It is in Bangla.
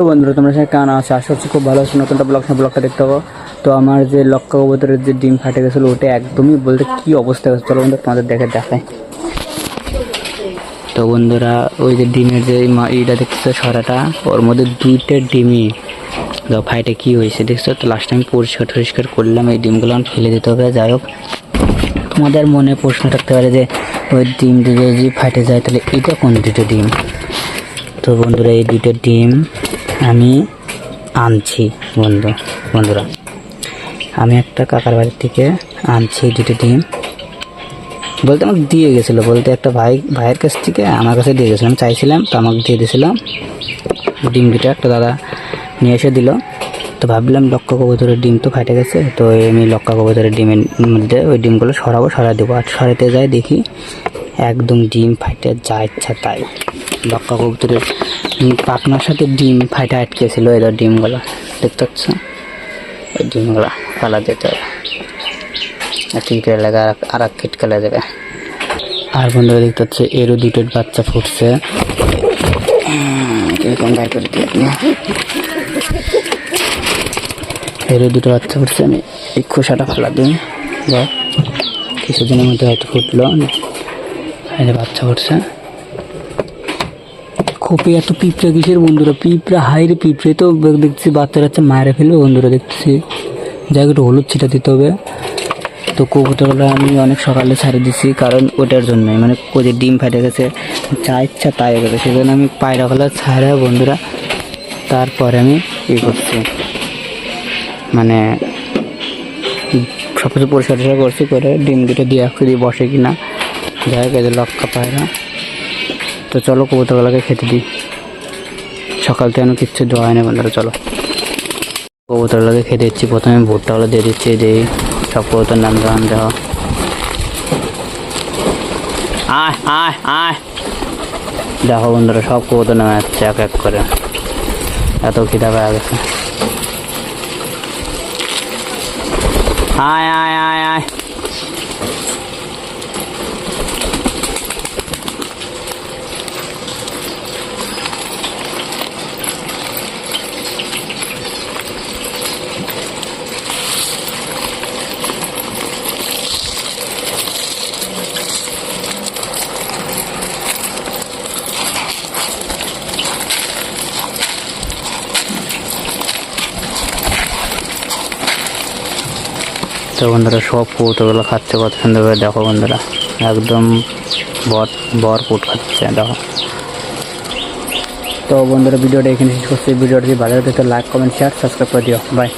তো বন্ধুরা, তোমরা সবাই কেমন আছো? আশা করছি খুব ভালো আছো। নতুন একটা ব্লগ ব্লগটা দেখতে পাবো। তো আমার যে লক্ষ্য কবুতরের যে ডিম ফাটে গেছিল, ওটা একদমই বলতে কি অবস্থা গেছে চলো বন্ধু তোমাদের দেখে দেখায় তো বন্ধুরা, ওই যে ডিমের যে ইটা দেখতেছো সরাটা ওর মধ্যে দুইটা ডিমই। দেখো ফাইটে কী হয়েছে দেখছ? তো লাস্ট টাইম পরিষ্কার টরিষ্কার করলাম, এই ডিমগুলো আমার ফেলে দিতে হবে, যাই হোক। তোমাদের মনে প্রশ্ন থাকতে পারে যে, ওই ডিম দুটো যদি ফাটে যায়, তাহলে এটা কোন দুটো ডিম? তো বন্ধুরা, এই দুটো ডিম আমি আনছি, বন্ধু, বন্ধুরা। আমি একটা কাকার বাড়ির থেকে আনছি দুটো ডিম। বলতে আমাকে দিয়ে গেছিল, বলতে একটা ভাই, ভাইয়ের কাছ থেকে আমার কাছে দিয়ে গেছিলাম চাইছিলাম, তো আমাকে দিয়ে দিয়েছিলাম। ডিম দুটো একটা দাদা নিয়ে এসে দিল। তো ভাবলাম লক্ষ্য কবুতরের ডিম তো ফাটে গেছে, তো আমি লক্ষ্য কবুতরের ডিমের মধ্যে ওই ডিমগুলো সরাবো সরা দেবো। আর সরাতে যাই দেখি, একদম ডিম ফাটে, যা ইচ্ছা তাই। লক্ষ্য কবুতরের উম, পাখনার সাথে ডিম ফাটে আটকেছিল এদের ডিমগুলো। দেখতে পাচ্ছ? ওই ডিমগুলো পালা দিতে হবে। টিটকে লাগে আর এক কিট খেলা যাবে। আর বন্ধুরা দেখতে পাচ্ছে এরও দুটো বাচ্চা ফুটছে। এরকম। এরও দুটো বাচ্চা ফুটছে আমি এই খোসাটা ফেলা দিই। যাই কিছুদিনের মধ্যে হয়তো ফুটলো। এই বাচ্চা ফুটছে। খোপে এত পিঁপড়া কিসের বন্ধুরা? পিঁপড়া, হাইরে পিঁপড়ে। তো দেখছি বাচ্চা বাচ্চা মায়েরা ফেলবে বন্ধুরা দেখছি একটু হলুদ ছিটা দিতে হবে। তো কবুতরগুলো আমি অনেক সকালে ছাড়ে দিছি, কারণ ওটার জন্যই। মানে ওদের ডিম ফাটে গেছে, যা ইচ্ছা তাই হয়ে গেছে সেজন্য আমি পায়রাগুলো ছাড়া বন্ধুরা, তারপরে আমি ই করছি। মানে সব কিছু পরিষ্কার করছি, করে ডিম দুটো দিয়ে, একটু দিয়ে বসে কিনা। যাই হোক এদের লক্ষ্য পায়রা। তো চলো কবুতরগুলোকে খেতে দিই। সকাল থেকে কিচ্ছু দেওয়া হয় না বন্ধুরা, চলো। কবুতরগুলোকে খেতে দিচ্ছি। প্রথমে ভুট্টাগুলো দিয়ে দিচ্ছি দিই সব কবুতর নাম দেওয়া। আয় আয় আয়। দেখো বন্ধুরা, সব কবুতর নামে যাচ্ছে এক এক করে। এত খিদা পাওয়া গেছে। আয় আয় আয় আয় তো বন্ধুরা, সব কবুতরগুলো খাচ্ছে কত সুন্দর করে দেখো বন্ধুরা। একদম বর বর পুট খাচ্ছে, দেখো। তো বন্ধুরা, ভিডিওটা এখানে শেষ করছি। ভিডিওটা যদি ভালো লাগে, তো লাইক কমেন্ট শেয়ার সাবস্ক্রাইব করে দিও। বাই